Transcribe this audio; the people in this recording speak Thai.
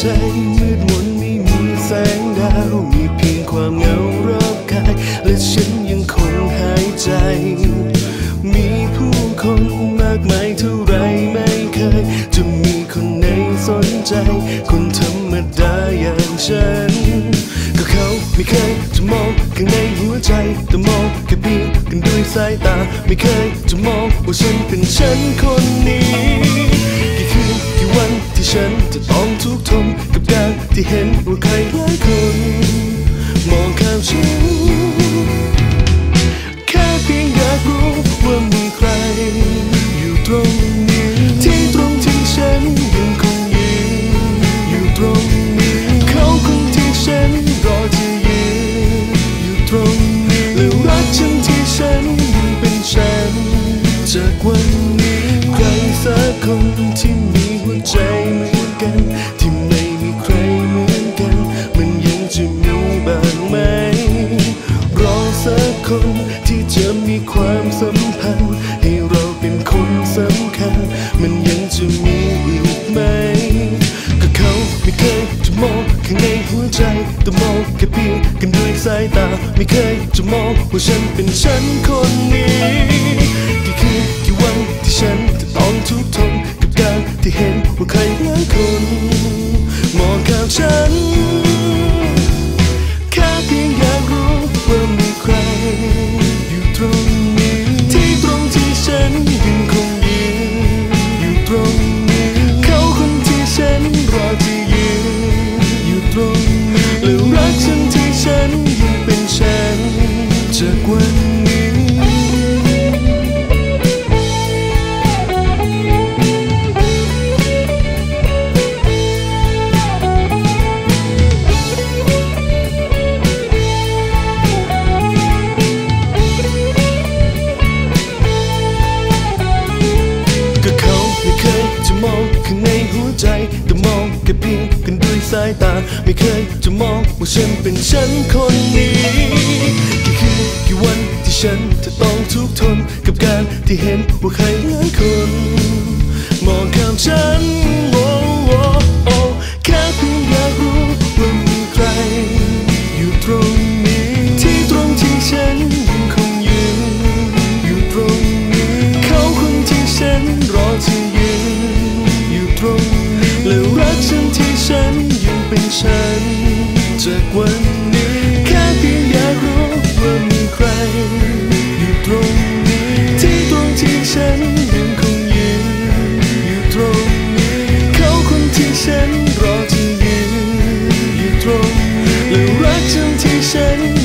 ใจมืดมนไม่มีแสงดาว มีเพียงความเหงารอบกาย และฉันยังคงหายใจ มีผู้คนมากมายเท่าไรไม่เคย จะมีคนไหนสนใจ คนธรรมดาอย่างฉัน ก็เขาไม่เคยจะมองข้างในหัวใจ แต่มองแค่เพียงกันด้วยสายตา ไม่เคยจะมองว่าฉันเป็นฉันคนนี้ ที่ฉันจะต้องทุกข์ทนกับการที่เห็นว่าใครหลายคน มองข้ามฉัน คนที่จะมีความสัมพันธ์ ให้เราเป็นคนสำคัญ มันยังจะมีอีกไหม ก็เขาไม่เคยจะมองข้างในหัวใจแต่มองแค่เพียงกันด้วยสายตา ไม่เคยจะมองว่าฉันเป็นฉันคนนี้กี่คืนกี่วันที่ฉันจะต้องทุกข์ทนกับการที่เห็นว่าใครหลายคนมองข้ามฉัน ไม่เคยจะมองว่าฉันเป็นฉันคนนี้ ของฉันจากวันนี้แค่เพียงอยากรู้ว่ามีใครอยู่ตรงนี้ ที่ตรงที่ฉันยังคงยืนอยู่ตรงนี้ เขาคนที่ฉันรอที่ยืนอยู่ตรงนี้และรักจนที่ฉัน